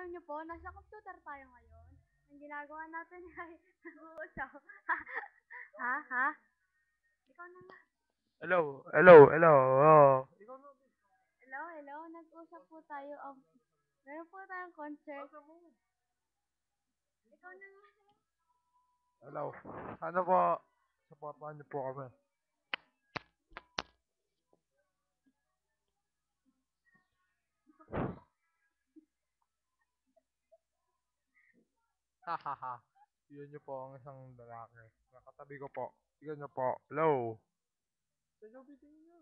Alam niyo po, nasa computer tayo ngayon. Ang ginagawa natin ay nag-uusap. ha? Ha? Ikaw na nga. Hello, hello, hello. Oh. Hello, hello. Nag-usap po tayo. Um, meron po tayong concert. Ikaw na nga. Hello. Ano po? Supportahan niyo po kami. Hahaha. Yun niyo po ang isang lalaki. Nakatabi ko po. Tignan niyo po. Hello. Niyo, tignan niyo.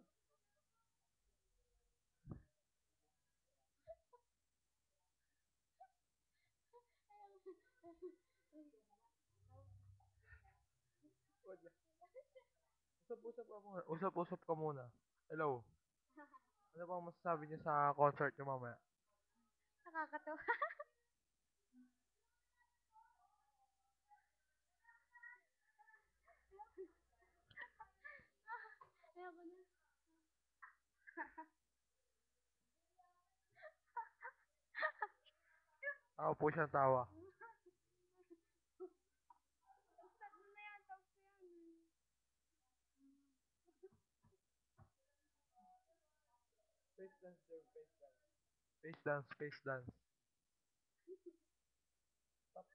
Usap-usap ka muna. Usap-usap ka muna. Hello. Ano bang masasabi niyo sa concert niyo mamaya? Nakakatawa. Tapos na yan. Face dance. Face dance. Face dance, face dance. Stop.